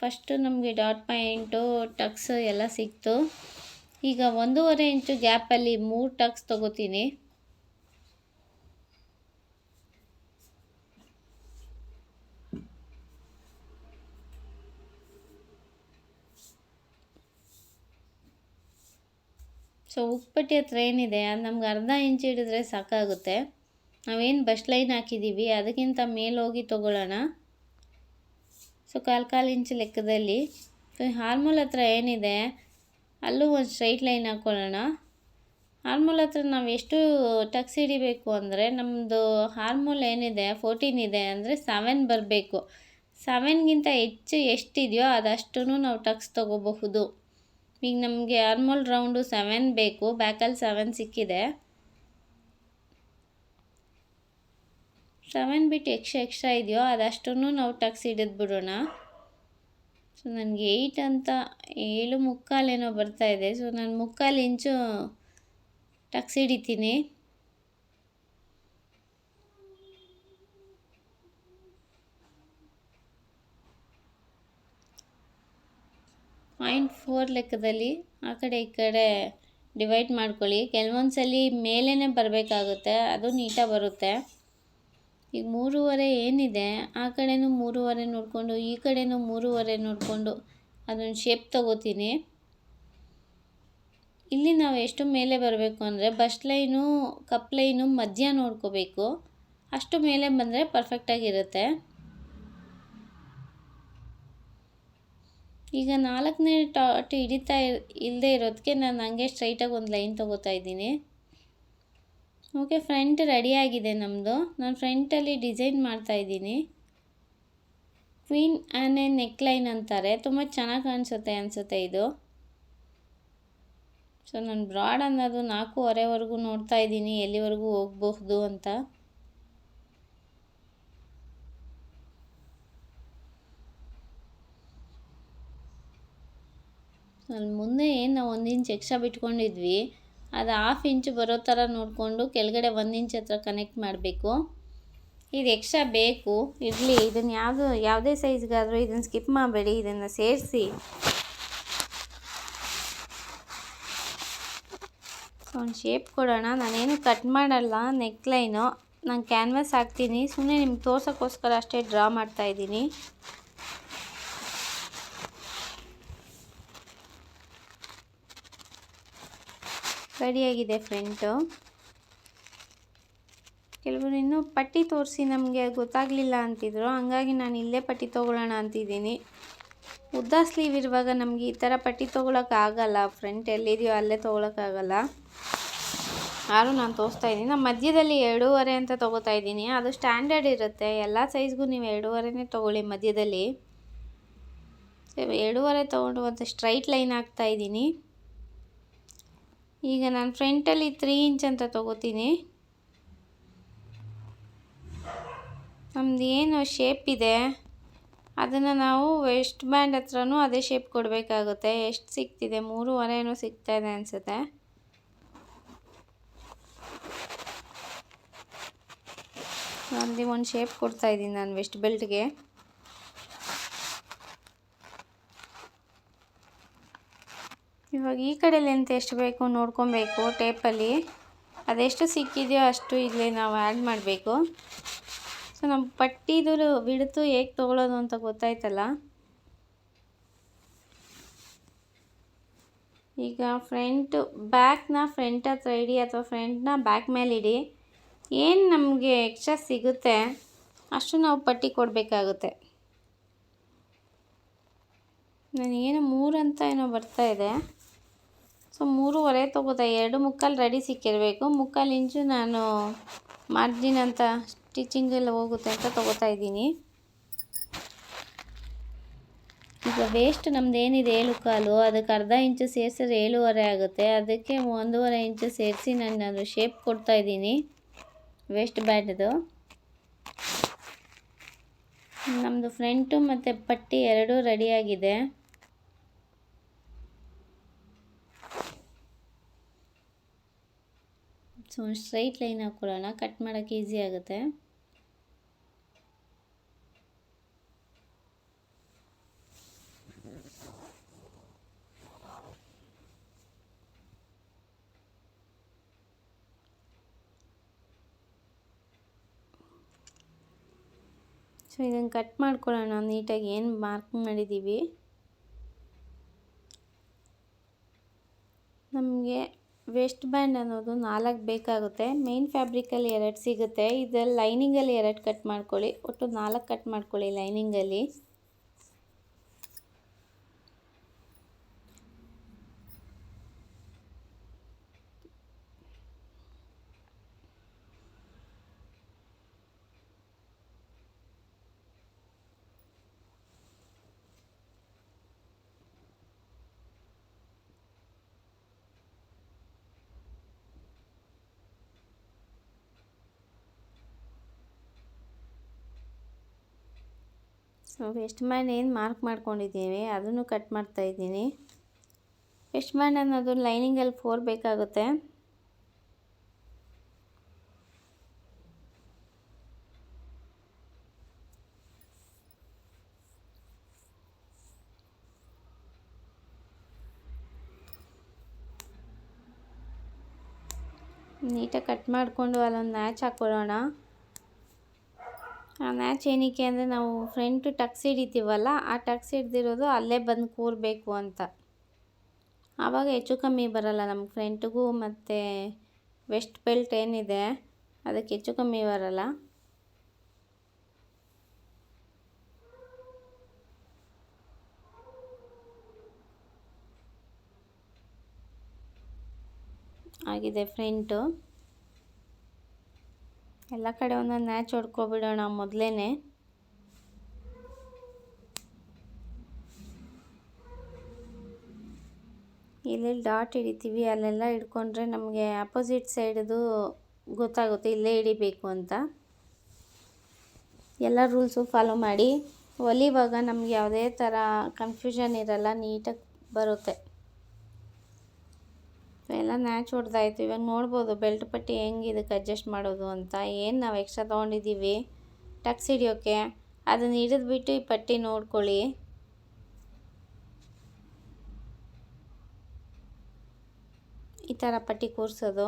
ಫಸ್ಟು ನಮಗೆ ಡಾಟ್ ಪಾಯಿಂಟು, ಟಕ್ಸ್ ಎಲ್ಲ ಸಿಕ್ತು. ಈಗ ಒಂದೂವರೆ ಇಂಚು ಗ್ಯಾಪಲ್ಲಿ ಮೂರು ಟಕ್ಸ್ ತೊಗೋತೀನಿ. ಸೊ ಉಪ್ಪಟ್ಟಿ ಹತ್ರ ಏನಿದೆ, ಅದು ನಮ್ಗೆ ಅರ್ಧ ಇಂಚು ಹಿಡಿದ್ರೆ ಸಾಕಾಗುತ್ತೆ. ನಾವೇನು ಬಸ್ ಲೈನ್ ಹಾಕಿದ್ದೀವಿ ಅದಕ್ಕಿಂತ ಮೇಲೋಗಿ ತೊಗೊಳ್ಳೋಣ. ಸೊ ಕಾಲು ಕಾಲು ಇಂಚು ಲೆಕ್ಕದಲ್ಲಿ. ಸೊ ಹಾರ್ಮೋಲ್ ಹತ್ರ ಏನಿದೆ, ಅಲ್ಲೂ ಒಂದು ಸ್ಟ್ರೈಟ್ ಲೈನ್ ಹಾಕ್ಕೊಳ್ಳೋಣ ಹಾರ್ಮೋಲ್ ಹತ್ರ ನಾವು ಎಷ್ಟು ಟಕ್ಸ್ ಹಿಡಿಬೇಕು ಅಂದರೆ ನಮ್ಮದು ಹಾರ್ಮೋಲ್ ಏನಿದೆ ಫೋರ್ಟೀನ್ ಇದೆ ಅಂದರೆ ಸೆವೆನ್ ಬರಬೇಕು. ಸೆವೆನ್ಗಿಂತ ಹೆಚ್ಚು ಎಷ್ಟಿದೆಯೋ ಅದಷ್ಟು ನಾವು ಟಕ್ಸ್ ತೊಗೋಬಹುದು. ಈಗ ನಮಗೆ ಹಾರ್ಮೋಲ್ ರೌಂಡು ಸೆವೆನ್ ಬೇಕು ಬ್ಯಾಕಲ್ಲಿ ಸೆವೆನ್ ಸಿಕ್ಕಿದೆ. ಸೆವೆನ್ ಬಿಟ್ಟು ಎಕ್ಸ್ಟ್ರಾ ಎಕ್ಸ್ಟ್ರಾ ಇದೆಯೋ ಅದಷ್ಟನ್ನು ನಾವು ಟಕ್ಸ್ ಹಿಡಿದು ಬಿಡೋಣ. ಸೊ, ನನಗೆ ಏಯ್ಟ್ ಅಂತ ಏಳು ಬರ್ತಾ ಇದೆ. ಸೊ, ನಾನು ಮುಕ್ಕಾಲು ಇಂಚು ಟಕ್ಸ್ ಹಿಡಿತೀನಿ. ಪಾಯಿಂಟ್ ಫೋರ್ ಲೆಕ್ಕದಲ್ಲಿ ಆ ಕಡೆ ಈ ಕಡೆ ಡಿವೈಡ್ ಮಾಡ್ಕೊಳ್ಳಿ. ಕೆಲವೊಂದು ಸಲ ಮೇಲೇ ಬರಬೇಕಾಗುತ್ತೆ. ಅದು ನೀಟಾಗಿ ಬರುತ್ತೆ. ಈಗ ಮೂರುವರೆ ಏನಿದೆ, ಆ ಕಡೆನೂ ಮೂರುವರೆ ನೋಡಿಕೊಂಡು, ಈ ಕಡೆನೂ ಮೂರುವರೆ ನೋಡಿಕೊಂಡು ಅದನ್ನು ಶೇಪ್ ತಗೋತೀನಿ. ಇಲ್ಲಿ ನಾವು ಎಷ್ಟು ಮೇಲೆ ಬರಬೇಕು ಅಂದರೆ ಬಸ್ ಲೈನು ಕಪ್ ಲೈನು ಮಧ್ಯ ನೋಡ್ಕೋಬೇಕು. ಅಷ್ಟು ಮೇಲೆ ಬಂದರೆ ಪರ್ಫೆಕ್ಟಾಗಿರುತ್ತೆ ಈಗ ನಾಲ್ಕನೇ ಟಾಟ್ ಹಿಡಿತಾ ಇಲ್ಲದೆ ಇರೋದಕ್ಕೆ ನಾನು ಹಂಗೆ ಸ್ಟ್ರೈಟಾಗಿ ಒಂದು ಲೈನ್ ತೊಗೋತಾ ಇದ್ದೀನಿ. ಓಕೆ, ಫ್ರಂಟ್ ರೆಡಿಯಾಗಿದೆ ನಮ್ಮದು ನಾನು ಫ್ರಂಟಲ್ಲಿ ಡಿಸೈನ್ ಮಾಡ್ತಾಯಿದ್ದೀನಿ ಕ್ವೀನ್ ಆ್ಯನ್ ಎ ನೆಕ್ಲೈನ್ ಅಂತಾರೆ. ತುಂಬ ಚೆನ್ನಾಗಿ ಕಾಣಿಸುತ್ತೆ ಅನಿಸುತ್ತೆ ಇದು. ಸೊ ನಾನು ಬ್ರಾಡ್ ಅನ್ನೋದು ನಾಲ್ಕೂವರೆವರೆಗೂ ನೋಡ್ತಾ ಇದ್ದೀನಿ. ಎಲ್ಲಿವರೆಗೂ ಹೋಗಬಹುದು ಅಂತ. ಅಲ್ಲಿ ಮುಂದೆ ಏನು ನಾವು ಒಂದು ಇಂಚ್ ಎಕ್ಸ್ಟ್ರಾ ಬಿಟ್ಕೊಂಡಿದ್ವಿ. ಅದು ಹಾಫ್ ಇಂಚು ಬರೋ ಥರ ನೋಡಿಕೊಂಡು ಕೆಳಗಡೆ ಒಂದು ಇಂಚ್ ಹತ್ರ ಕನೆಕ್ಟ್ ಮಾಡಬೇಕು. ಇದು ಎಕ್ಸ್ಟ್ರಾ ಬೇಕು. ಇರಲಿ ಇದನ್ನು ಯಾವುದು, ಯಾವುದೇ ಸೈಜ್ಗಾದರೂ ಇದನ್ನು ಸ್ಕಿಪ್ ಮಾಡಬೇಡಿ, ಇದನ್ನು ಸೇರಿಸಿ. ಒಂದು ಶೇಪ್ ಕೊಡೋಣ. ನಾನೇನು ಕಟ್ ಮಾಡಲ್ಲ ನೆಕ್ಲೈನು ನಾನು ಕ್ಯಾನ್ವಾಸ್ ಹಾಕ್ತೀನಿ. ಸುಮ್ಮನೆ ನಿಮ್ಗೆ ತೋರ್ಸೋಕ್ಕೋಸ್ಕರ ಅಷ್ಟೇ ಡ್ರಾ ಮಾಡ್ತಾಯಿದ್ದೀನಿ ರೆಡಿಯಾಗಿದೆ ಫ್ರಂಟು. ಕೆಲವರು ಇನ್ನೂ ಪಟ್ಟಿ ತೋರಿಸಿ ನಮಗೆ ಗೊತ್ತಾಗಲಿಲ್ಲ ಅಂತಿದ್ರು. ಹಂಗಾಗಿ ನಾನು ಇಲ್ಲೇ ಪಟ್ಟಿ ತೊಗೊಳ್ಳೋಣ ಅಂತಿದ್ದೀನಿ. ಉದ್ದ ಸ್ಲೀವ್ ಇರುವಾಗ ನಮಗೆ ಈ ಥರ ಪಟ್ಟಿ ತೊಗೊಳಕ್ಕಾಗಲ್ಲ ಫ್ರಂಟ್. ಎಲ್ಲಿದೆಯೋ ಅಲ್ಲೇ ತೊಗೊಳಕ್ಕಾಗಲ್ಲ ಆದರೂ ನಾನು ತೋರಿಸ್ತಾ ಇದ್ದೀನಿ. ನಾನು ಮಧ್ಯದಲ್ಲಿ ಎರಡೂವರೆ ಅಂತ ತೊಗೋತಾ ಇದ್ದೀನಿ. ಅದು ಸ್ಟ್ಯಾಂಡರ್ಡ್ ಇರುತ್ತೆ. ಎಲ್ಲ ಸೈಜ್ಗೂ ನೀವು ಎರಡೂವರೆನೇ ತೊಗೊಳ್ಳಿ ಮಧ್ಯದಲ್ಲಿ. ಎರಡೂವರೆ ತೊಗೊಂಡು ಒಂದು ಸ್ಟ್ರೈಟ್ ಲೈನ್ ಹಾಕ್ತಾ ಇದ್ದೀನಿ. ಈಗ ನಾನು ಫ್ರಂಟಲ್ಲಿ ತ್ರೀ ಇಂಚ್ ಅಂತ ತೊಗೋತೀನಿ. ನಮ್ದು ಏನು ಶೇಪ್ ಇದೆ, ಅದನ್ನು ನಾವು ವೆಸ್ಟ್ ಬ್ಯಾಂಡ್ ಹತ್ರನೂ ಅದೇ ಶೇಪ್ ಕೊಡಬೇಕಾಗುತ್ತೆ. ಎಷ್ಟು ಸಿಗ್ತಿದೆ? ಮೂರುವರೆನೂ ಸಿಗ್ತಾ ಇದೆ ಅನಿಸುತ್ತೆ. ಅಲ್ಲಿ ಒಂದು ಶೇಪ್ ಕೊಡ್ತಾ ಇದ್ದೀನಿ ನಾನು ವೆಸ್ಟ್ ಬೆಲ್ಟ್ಗೆ ಇವಾಗ ಈ ಕಡೆ ಲೆಂತ್ ಎಷ್ಟು ಬೇಕು ನೋಡ್ಕೊಬೇಕು ಟೇಪಲ್ಲಿ? ಅದೆಷ್ಟು ಸಿಕ್ಕಿದೆಯೋ ಅಷ್ಟು ಇಲ್ಲಿ ನಾವು ಆ್ಯಡ್ ಮಾಡಬೇಕು. ಸೊ ನಮ್ಮ ಪಟ್ಟಿದು ಬಿಡ್ತು ಹೇಗೆ ತೊಗೊಳೋದು ಅಂತ ಗೊತ್ತಾಯ್ತಲ್ಲ? ಈಗ ಫ್ರಂಟು ಬ್ಯಾಕ್ನ ಫ್ರಂಟ್ ಹತ್ರ ಇಡಿ ಅಥವಾ ಫ್ರಂಟ್ನ ಬ್ಯಾಕ್ ಮೇಲೆ ಇಡಿ. ಏನು ನಮಗೆ ಎಕ್ಸ್ಟ್ರಾ ಸಿಗುತ್ತೆ ಅಷ್ಟು ನಾವು ಪಟ್ಟಿ ಕೊಡಬೇಕಾಗುತ್ತೆ. ನನಗೇನು ಮೂರು ಅಂತ ಏನೋ ಬರ್ತಾ ಇದೆ. ಸೊ, ಮೂರುವರೆ ತೊಗೋತಾ ಎರಡು ಮುಕ್ಕಾಲು ರೆಡಿ ಸಿಕ್ಕಿರಬೇಕು. ಮುಕ್ಕಾಲು ಇಂಚು ನಾನು ಮಾರ್ಜಿನ್ ಅಂತ ಸ್ಟಿಚಿಂಗ್ ಎಲ್ಲ ಹೋಗುತ್ತೆ ಅಂತ ತೊಗೋತಾ ಇದ್ದೀನಿ. ಈಗ ವೇಸ್ಟ್ ನಮ್ದು ಏನಿದೆ ಏಳು ಕಾಲು, ಅದಕ್ಕೆ ಅರ್ಧ ಇಂಚು ಸೇರಿಸಿದ್ರೆ ಏಳುವರೆ ಆಗುತ್ತೆ. ಅದಕ್ಕೆ ಒಂದೂವರೆ ಇಂಚು ಸೇರಿಸಿ ನಾನು ಅದು ಶೇಪ್ ಕೊಡ್ತಾ ಇದ್ದೀನಿ. ವೇಸ್ಟ್ ಬ್ಯಾಂಡ್ದು ನಮ್ಮದು ಫ್ರಂಟು ಮತ್ತು ಪಟ್ಟಿ ಎರಡೂ ರೆಡಿಯಾಗಿದೆ ಸೊ ಸ್ಟ್ರೈಟ್ ಲೈನ್ ಹಾಕ್ಕೊಳ್ಳೋಣ ಕಟ್ ಮಾಡೋಕ್ಕೆ ಈಸಿ ಆಗುತ್ತೆ. ಸೊ ಇದನ್ನು ಕಟ್ ಮಾಡ್ಕೊಳ್ಳೋಣ. ನೀಟಾಗಿ ಏನು ಮಾರ್ಕ್ ಮಾಡಿದ್ದೀವಿ ನಮಗೆ ವೆಸ್ಟ್ ಬ್ಯಾಂಡ್ ಅನ್ನೋದು ನಾಲ್ಕು ಬೇಕಾಗುತ್ತೆ. ಮೇನ್ ಫ್ಯಾಬ್ರಿಕಲ್ಲಿ ಎರಡು ಸಿಗುತ್ತೆ. ಇದರಲ್ಲಿ ಲೈನಿಂಗಲ್ಲಿ ಎರಡು ಕಟ್ ಮಾಡ್ಕೊಳ್ಳಿ. ಒಟ್ಟು ನಾಲ್ಕು ಕಟ್ ಮಾಡ್ಕೊಳ್ಳಿ ಲೈನಿಂಗಲ್ಲಿ. ಸೊ ವೆಸ್ಟ್ ಮ್ಯಾನ್ ಏನು ಮಾರ್ಕ್ ಮಾಡ್ಕೊಂಡಿದ್ದೀವಿ ಅದನ್ನು ಕಟ್ ಮಾಡ್ತಾ ಇದ್ದೀನಿ. ವೆಸ್ಟ್ ಮ್ಯಾನ್ ಅನ್ನೋದು ಲೈನಿಂಗಲ್ಲಿ ಫೋರ್ ಬೇಕಾಗುತ್ತೆ. ನೀಟಾಗಿ ಕಟ್ ಮಾಡಿಕೊಂಡು ಅಲ್ಲೊಂದು ಮ್ಯಾಚ್ ಹಾಕ್ಕೊಳ್ಳೋಣ. ಮ್ಯಾಚ್ ಏನಕ್ಕೆ ಅಂದರೆ ನಾವು ಫ್ರಂಟ್ ಟಕ್ಸ್ ಹಿಡಿತೀವಲ್ಲ ಆ ಟಕ್ಸ್ ಹಿಡ್ದಿರೋದು ಅಲ್ಲೇ ಬಂದು ಕೂರಬೇಕು ಅಂತ. ಆವಾಗ ಹೆಚ್ಚು ಕಮ್ಮಿ ಬರಲ್ಲ ನಮ್ಮ ಫ್ರಂಟ್ಗೂ ಮತ್ತು ವೆಸ್ಟ್ ಬೆಲ್ಟ್ ಏನಿದೆ, ಅದಕ್ಕೆ ಹೆಚ್ಚು ಕಮ್ಮಿ ಬರಲ್ಲ. ಆಗಿದೆ ಫ್ರಂಟು ಎಲ್ಲ ಕಡೆ ಒಂದೊಂದು ನ್ಯಾಚ್ ಹೊಡ್ಕೊಬಿಡೋಣ ಮೊದಲೇ ಇಲ್ಲೆಲ್ಲಿ ಡಾಟ್ ಹಿಡಿತೀವಿ, ಅಲ್ಲೆಲ್ಲ ಹಿಡ್ಕೊಂಡ್ರೆ ನಮಗೆ ಅಪೋಸಿಟ್ ಸೈಡ್ದು ಗೊತ್ತಾಗುತ್ತೆ, ಇಲ್ಲೇ ಹಿಡಿಬೇಕು ಅಂತ. ಎಲ್ಲ ರೂಲ್ಸು ಫಾಲೋ ಮಾಡಿ. ಒಲಿವಾಗ ನಮ್ಗೆ ಯಾವುದೇ ಥರ ಕನ್ಫ್ಯೂಷನ್ ಇರಲ್ಲ, ನೀಟಾಗಿ ಬರುತ್ತೆ. ಎಲ್ಲ ನ್ಯಾಚ್ ಹೊಡೆದಾಯ್ತು. ಇವಾಗ ನೋಡ್ಬೋದು ಬೆಲ್ಟ್ ಪಟ್ಟಿ ಹೆಂಗೆ ಇದಕ್ಕೆ ಅಡ್ಜಸ್ಟ್ ಮಾಡೋದು ಅಂತ. ಏನು ನಾವು ಎಕ್ಸ್ಟ್ರಾ ತೊಗೊಂಡಿದ್ದೀವಿ? ಟಕ್ಸ್ ಹಿಡಿಯೋಕ್ಕೆ ಅದನ್ನು ಹಿಡಿದ್ಬಿಟ್ಟು ಈ ಪಟ್ಟಿ ನೋಡ್ಕೊಳ್ಳಿ. ಈ ಥರ ಪಟ್ಟಿ ಕೂರಿಸೋದು.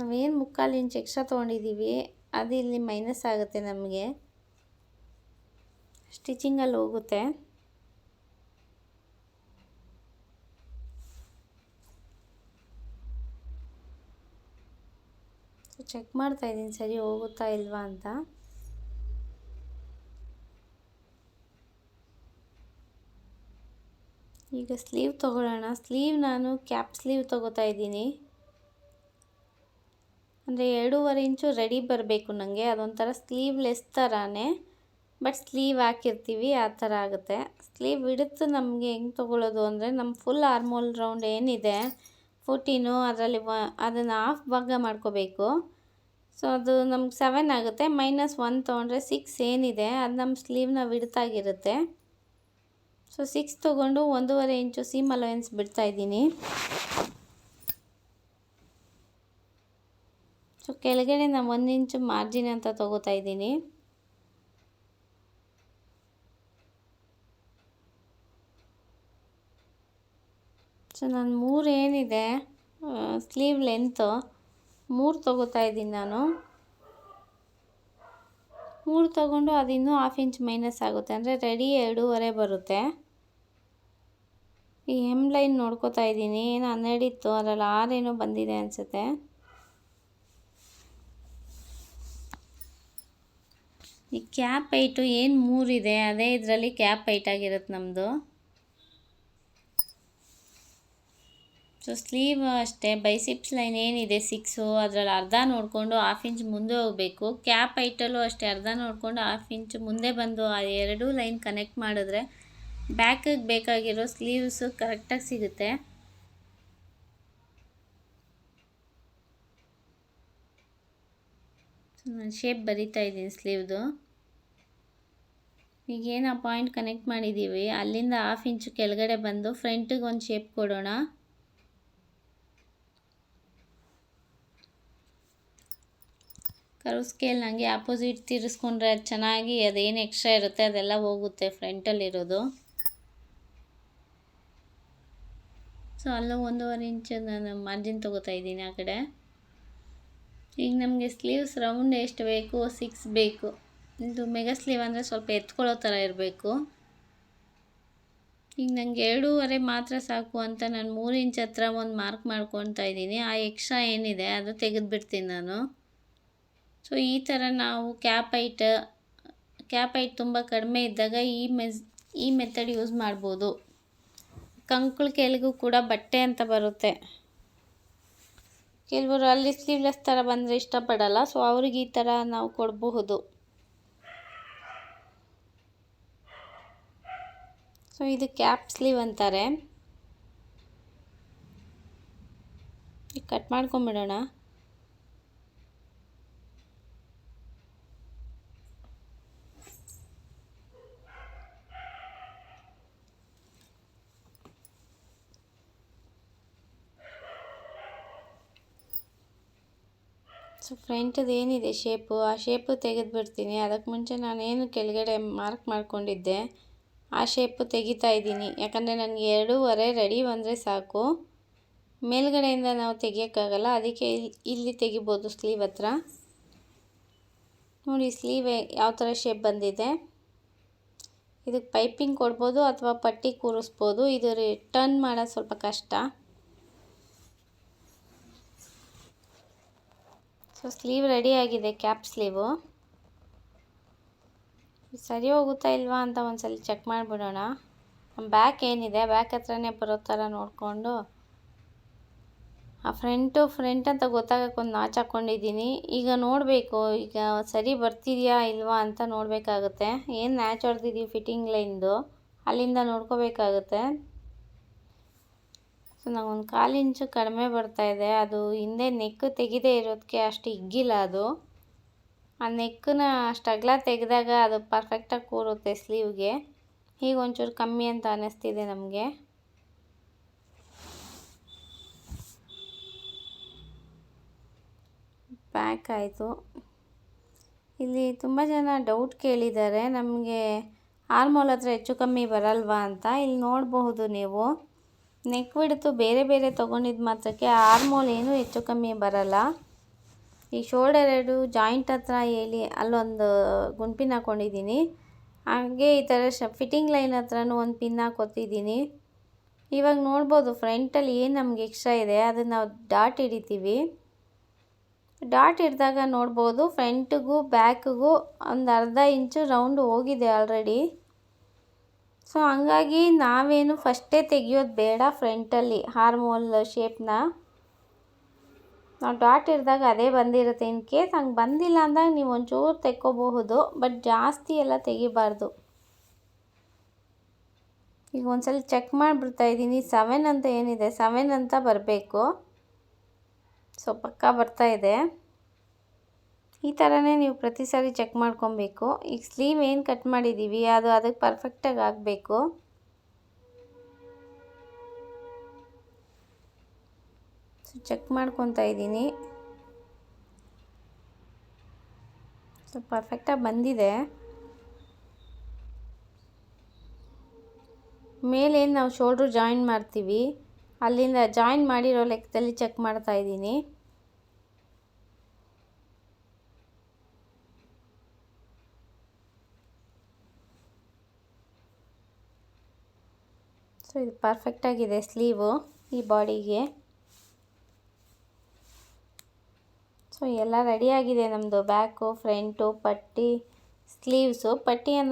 ನಾವೇನು ಮುಕ್ಕಾಲು ಇಂಚ್ ಎಕ್ಸ್ಟ್ರಾ ತೊಗೊಂಡಿದ್ದೀವಿ ಅದು ಇಲ್ಲಿ ಮೈನಸ್ ಆಗುತ್ತೆ ನಮಗೆ. ಸ್ಟಿಚಿಂಗಲ್ಲಿ ಹೋಗುತ್ತೆ. ಚೆಕ್ ಮಾಡ್ತಾ ಇದ್ದೀನಿ, ಸರಿ ಹೋಗುತ್ತಾ ಇಲ್ವಾ ಅಂತ. ಈಗ ಸ್ಲೀವ್ ತೊಗೊಳ್ಳೋಣ. ಸ್ಲೀವ್ ನಾನು ಕ್ಯಾಪ್ ಸ್ಲೀವ್ ತೊಗೋತಾ ಇದ್ದೀನಿ. ಅಂದರೆ ಎರಡೂವರೆ ಇಂಚು ರೆಡಿ ಬರಬೇಕು ನನಗೆ. ಅದೊಂಥರ ಸ್ಲೀವ್ಲೆಸ್ ಥರನೇ. ಬಟ್ ಸ್ಲೀವ್ ಹಾಕಿರ್ತೀವಿ, ಆ ಥರ ಆಗುತ್ತೆ. ಸ್ಲೀವ್ ಹಿಡಿದು ನಮಗೆ ಹೆಂಗೆ ತೊಗೊಳ್ಳೋದು ಅಂದರೆ ನಮ್ಮ ಫುಲ್ ಆರ್ಮೋಲ್ ರೌಂಡ್ ಏನಿದೆ, ಫೋರ್ಟೀನು, ಅದರಲ್ಲಿ ವ, ಅದನ್ನು ಹಾಫ್ ಭಾಗ ಮಾಡ್ಕೋಬೇಕು. ಸೊ ಅದು ನಮ್ಗೆ ಸೆವೆನ್ ಆಗುತ್ತೆ. ಮೈನಸ್ ಒನ್ ತೊಗೊಂಡ್ರೆ ಸಿಕ್ಸ್ ಏನಿದೆ, ಅದು ನಮ್ಮ ಸ್ಲೀವ್ನ ವಿಡ್ತಾಗಿರುತ್ತೆ. ಸೊ ಸಿಕ್ಸ್ ತೊಗೊಂಡು ಒಂದೂವರೆ ಇಂಚು ಸೀಮ್ ಅಲವೆನ್ಸ್ ಬಿಡ್ತಾಯಿದ್ದೀನಿ ಸೊ ಕೆಳಗಡೆ ನಾನು ಒಂದು ಇಂಚು ಮಾರ್ಜಿನ್ ಅಂತ ತೊಗೋತಾ ಇದ್ದೀನಿ. ಸೊ ನಾನು ಮೂರು ಏನಿದೆ ಸ್ಲೀವ್ ಲೆಂತು ಮೂರು ತೊಗೋತಾ ಇದ್ದೀನಿ ನಾನು. ಮೂರು ತೊಗೊಂಡು ಅದು ಇನ್ನೂ ಹಾಫ್ ಇಂಚ್ ಮೈನಸ್ ಆಗುತ್ತೆ, ಅಂದರೆ ರೆಡಿ ಎರಡೂವರೆ ಬರುತ್ತೆ. ಈ ಎಂ ಲೈನ್ ನೋಡ್ಕೋತಾ ಇದ್ದೀನಿ, ಏನು ಹನ್ನೆರಡಿತ್ತು ಅದರಲ್ಲಿ ಆರೇನೋ ಬಂದಿದೆ ಅನಿಸುತ್ತೆ. ಈ ಕ್ಯಾಪ್ ಐಟು ಏನು ಮೂರಿದೆ? ಅದೇ ಇದರಲ್ಲಿ ಕ್ಯಾಪ್ ಐಟ್ ಆಗಿರುತ್ತೆ ನಮ್ಮದು ಸೊ ಸ್ಲೀವ್ ಅಷ್ಟೇ. ಬೈಸಿಪ್ಸ್ ಲೈನ್ ಏನಿದೆ? ಸಿಕ್ಸು ಅದರಲ್ಲಿ ಅರ್ಧ ನೋಡಿಕೊಂಡು ಹಾಫ್ ಇಂಚ್ ಮುಂದೆ ಹೋಗಬೇಕು. ಕ್ಯಾಪ್ ಐಟಲ್ಲೂ ಅಷ್ಟೇ. ಅರ್ಧ ನೋಡಿಕೊಂಡು ಹಾಫ್ ಇಂಚ್ ಮುಂದೆ ಬಂದು ಆ ಎರಡೂ ಲೈನ್ ಕನೆಕ್ಟ್ ಮಾಡಿದ್ರೆ ಬ್ಯಾಕಿಗೆ ಬೇಕಾಗಿರೋ ಸ್ಲೀವ್ಸು ಕರೆಕ್ಟಾಗಿ ಸಿಗುತ್ತೆ ಸೊ ನಾನು ಶೇಪ್ ಬರಿತಾ ಇದ್ದೀನಿ ಸ್ಲೀವ್ದು ಈಗ ಏನು ಆ ಪಾಯಿಂಟ್ ಕನೆಕ್ಟ್ ಮಾಡಿದ್ದೀವಿ ಅಲ್ಲಿಂದ ಹಾಫ್ ಇಂಚು ಕೆಳಗಡೆ ಬಂದು ಫ್ರಂಟಿಗೆ ಒಂದು ಶೇಪ್ ಕೊಡೋಣ. ಕರು ಸ್ಕೇಲ್ ನನಗೆ ಆಪೋಸಿಟ್ ತಿರ್ಸ್ಕೊಂಡ್ರೆ ಚೆನ್ನಾಗಿ ಅದೇನು ಎಕ್ಸ್ಟ್ರಾ ಇರುತ್ತೆ, ಅದೆಲ್ಲ ಹೋಗುತ್ತೆ ಫ್ರಂಟಲ್ಲಿರೋದು ಸೊ ಅಲ್ಲೂ ಒಂದೂವರೆ ಇಂಚು ನಾನು ಮಾರ್ಜಿನ್ ತೊಗೋತಾ ಇದ್ದೀನಿ ಆ ಕಡೆ. ಈಗ ನಮಗೆ ಸ್ಲೀವ್ಸ್ ರೌಂಡ್ ಎಷ್ಟು ಬೇಕು ಸಿಕ್ಸ್ ಬೇಕು. ಇದು ಮೆಗಾ ಸ್ಲೀವ್ ಅಂದರೆ ಸ್ವಲ್ಪ ಎತ್ಕೊಳ್ಳೋ ಥರ ಇರಬೇಕು. ಈಗ ನನಗೆ ಎರಡೂವರೆ ಮಾತ್ರ ಸಾಕು ಅಂತ ನಾನು ಮೂರು ಇಂಚ್ ಹತ್ರ ಒಂದು ಮಾರ್ಕ್ ಮಾಡ್ಕೊತಾ ಇದ್ದೀನಿ. ಆ ಎಕ್ಸ್ಟ್ರಾ ಏನಿದೆ ಅದು ತೆಗೆದುಬಿಡ್ತೀನಿ ನಾನು. ಸೊ ಈ ಥರ ನಾವು ಕ್ಯಾಪ್ ಐಟ್ ಕ್ಯಾಪ್ ಐಟ್ ತುಂಬ ಕಡಿಮೆ ಇದ್ದಾಗ ಈ ಮೆಸ್ ಈ ಮೆಥಡ್ ಯೂಸ್ ಮಾಡ್ಬೋದು. ಕಂಕುಳ ಕೆಳಗೂ ಕೂಡ ಬಟ್ಟೆ ಅಂತ ಬರುತ್ತೆ. ಕೆಲವರು ಅಲ್ಲಿ ಸ್ಲೀವ್ಲೆಸ್ ಥರ ಬಂದರೆ ಇಷ್ಟಪಡಲ್ಲ ಸೊ ಅವ್ರಿಗೆ ಈ ಥರ ನಾವು ಕೊಡಬಹುದು. ಸೊ ಇದು ಕ್ಯಾಪ್ ಸ್ಲೀವ್ ಅಂತಾರೆ. ಕಟ್ ಮಾಡ್ಕೊಂಬಿಡೋಣ. ಸೊ ಫ್ರಂಟದ್ದು ಏನಿದೆ? ಶೇಪು ಆ ಶೇಪು ತೆಗೆದುಬಿಡ್ತೀನಿ. ಅದಕ್ಕೆ ಮುಂಚೆ ನಾನೇನು ಕೆಳಗಡೆ ಮಾರ್ಕ್ ಮಾಡ್ಕೊಂಡಿದ್ದೆ, ಆ ಶೇಪು ತೆಗಿತಾ ಇದ್ದೀನಿ. ಯಾಕಂದರೆ ನನಗೆ ಎರಡೂವರೆ ರೆಡಿ ಬಂದರೆ ಸಾಕು. ಮೇಲ್ಗಡೆಯಿಂದ ನಾವು ತೆಗಿಯೋಕ್ಕಾಗಲ್ಲ. ಅದಕ್ಕೆ ಇಲ್ಲಿ ತೆಗಿಬೋದು ಸ್ಲೀವ್ ಹತ್ರ. ನೋಡಿ ಸ್ಲೀವ್ ಯಾವ ಥರ ಶೇಪ್ ಬಂದಿದೆ. ಇದಕ್ಕೆ ಪೈಪಿಂಗ್ ಕೊಡ್ಬೋದು ಅಥವಾ ಪಟ್ಟಿ ಕೂರಿಸ್ಬೋದು. ಇದು ರಿಟರ್ನ್ ಮಾಡೋದು ಸ್ವಲ್ಪ ಕಷ್ಟ. ಸೊ ಸ್ಲೀವ್ ಆಗಿದೆ ಕ್ಯಾಪ್ ಸ್ಲೀವು ಸರಿ ಹೋಗುತ್ತಾ ಇಲ್ವಾ ಅಂತ ಒಂದ್ಸಲ ಚೆಕ್ ಮಾಡಿಬಿಡೋಣ. ಬ್ಯಾಕ್ ಏನಿದೆ? ಬ್ಯಾಕ್ ಹತ್ರನೇ ಬರೋ ಥರ ನೋಡಿಕೊಂಡು. ಆ ಫ್ರಂಟು ಫ್ರಂಟ್ ಅಂತ ಗೊತ್ತಾಗಕ್ಕೆ ಒಂದು ನಾಚ್ ಹಾಕ್ಕೊಂಡಿದ್ದೀನಿ ಈಗ ನೋಡಬೇಕು, ಈಗ ಸರಿ ಬರ್ತಿದೆಯಾ ಇಲ್ವಾ ಅಂತ ನೋಡಬೇಕಾಗುತ್ತೆ. ಏನು ನ್ಯಾಚ್ ಹೊಡೆದಿದ್ದೀವಿ ಫಿಟ್ಟಿಂಗ್ ಲೈನ್ದು ಅಲ್ಲಿಂದ ನೋಡ್ಕೋಬೇಕಾಗುತ್ತೆ. ಸೊ ಒಂದು ಕಾಲು ಇಂಚು ಕಡಿಮೆ ಬರ್ತಾಯಿದೆ ಅದು ಹಿಂದೆ ನೆಕ್ಕು ತೆಗೆದೇ ಇರೋದಕ್ಕೆ ಅಷ್ಟು ಹಿಗ್ಗಿಲ್ಲ ಅದು. ಆ ನೆಕ್ಕನ್ನ ಅಷ್ಟು ಅಗಲ ತೆಗೆದಾಗ ಅದು ಪರ್ಫೆಕ್ಟಾಗಿ ಕೂರುತ್ತೆ ಸ್ಲೀವ್ಗೆ. ಈಗ ಒಂಚೂರು ಕಮ್ಮಿ ಅಂತ ಅನ್ನಿಸ್ತಿದೆ ನಮಗೆ. ಬ್ಯಾಕ್ ಆಯಿತು. ಇಲ್ಲಿ ತುಂಬ ಜನ ಡೌಟ್ ಕೇಳಿದ್ದಾರೆ. ನಮಗೆ ಆರ್ಮೋಲ್ ಹತ್ರ ಹೆಚ್ಚು ಕಮ್ಮಿ ಬರಲ್ವಾ ಅಂತ. ಇಲ್ಲಿ ನೋಡಬಹುದು ನೀವು. ನೆಕ್ ಬಿಡ್ತು ಬೇರೆ ಬೇರೆ ತೊಗೊಂಡಿದ್ದ ಮಾತ್ರಕ್ಕೆ ಆರ್ಮೋಲ್ ಏನೂ ಹೆಚ್ಚು ಕಮ್ಮಿ ಬರಲ್ಲ. ಈ ಶೋಲ್ಡರ್ ಎರಡು ಜಾಯಿಂಟ್ ಹತ್ರ ಹೇಳಿ ಅಲ್ಲೊಂದು ಗುಂಪಿನ ಹಾಕ್ಕೊಂಡಿದ್ದೀನಿ ಹಾಗೆ ಈ ಥರ ಶ ಫಿಟ್ಟಿಂಗ್ ಲೈನ್ ಹತ್ರನೂ ಒಂದು ಪಿನ್ ಹಾಕೋತಿದ್ದೀನಿ. ಇವಾಗ ನೋಡ್ಬೋದು ಫ್ರಂಟಲ್ಲಿ ಏನು ನಮ್ಗೆ ಎಕ್ಸ್ಟ್ರಾ ಇದೆ, ಅದನ್ನು ನಾವು ಡಾಟ್ ಹಿಡಿತೀವಿ. ಡಾಟ್ ಹಿಡಿದಾಗ ನೋಡ್ಬೋದು ಫ್ರಂಟಿಗೂ ಬ್ಯಾಕ್ಗೂ ಒಂದು ಅರ್ಧ ಇಂಚು ರೌಂಡ್ ಹೋಗಿದೆ ಆಲ್ರೆಡಿ. ಸೊ ಹಂಗಾಗಿ ನಾವೇನು ಫಸ್ಟೇ ತೆಗಿಯೋದು ಬೇಡ ಫ್ರಂಟಲ್ಲಿ ಹಾರ್ಮೋಲ್ ಶೇಪ್ನ ನಾವು ಡಾಟ್ ಇರಿದಾಗ ಅದೇ ಬಂದಿರುತ್ತೆ. ಇನ್ ಕೇಸ್ ಹಂಗೆ ಬಂದಿಲ್ಲ ಅಂದಾಗ ನೀವು ಒಂಚೂರು ತೆಕ್ಕೋಬಹುದು ಬಟ್ ಜಾಸ್ತಿ ಎಲ್ಲ ತೆಗಿಬಾರ್ದು. ಈಗ ಒಂದ್ಸಲ ಚೆಕ್ ಮಾಡಿಬಿಡ್ತಾ ಇದ್ದೀನಿ. ಸೆವೆನ್ ಅಂತ ಏನಿದೆ? ಸೆವೆನ್ ಅಂತ ಬರಬೇಕು. ಸೊ ಪಕ್ಕ ಬರ್ತಾ ಇದೆ. ಈ ಥರನೇ ನೀವು ಪ್ರತಿ ಸಾರಿ ಚೆಕ್ ಮಾಡ್ಕೊಬೇಕು. ಈಗ ಸ್ಲೀವ್ ಏನು ಕಟ್ ಮಾಡಿದ್ದೀವಿ ಅದು ಅದಕ್ಕೆ ಪರ್ಫೆಕ್ಟಾಗಿ ಆಗಬೇಕು. ಸೊ ಚೆಕ್ ಮಾಡ್ಕೊತಾ ಇದ್ದೀನಿ. ಸೊ ಪರ್ಫೆಕ್ಟಾಗಿ ಬಂದಿದೆ. ಮೇಲೇನು ನಾವು ಶೋಲ್ಡ್ರು ಜಾಯಿನ್ ಮಾಡ್ತೀವಿ. ಅಲ್ಲಿಂದ ಜಾಯಿನ್ ಮಾಡಿರೋ ಲೆಕ್ಕದಲ್ಲಿ ಚೆಕ್ ಮಾಡ್ತಾ ಇದ್ದೀನಿ. ಸೊ ಇದು ಪರ್ಫೆಕ್ಟಾಗಿದೆ ಸ್ಲೀವು ಈ ಬಾಡಿಗೆ ಸೊ ಎಲ್ಲ ರೆಡಿಯಾಗಿದೆ ನಮ್ಮದು ಬ್ಯಾಕು ಫ್ರಂಟು ಪಟ್ಟಿ ಸ್ಲೀವ್ಸು ಪಟ್ಟಿ ಅನ್ನೋ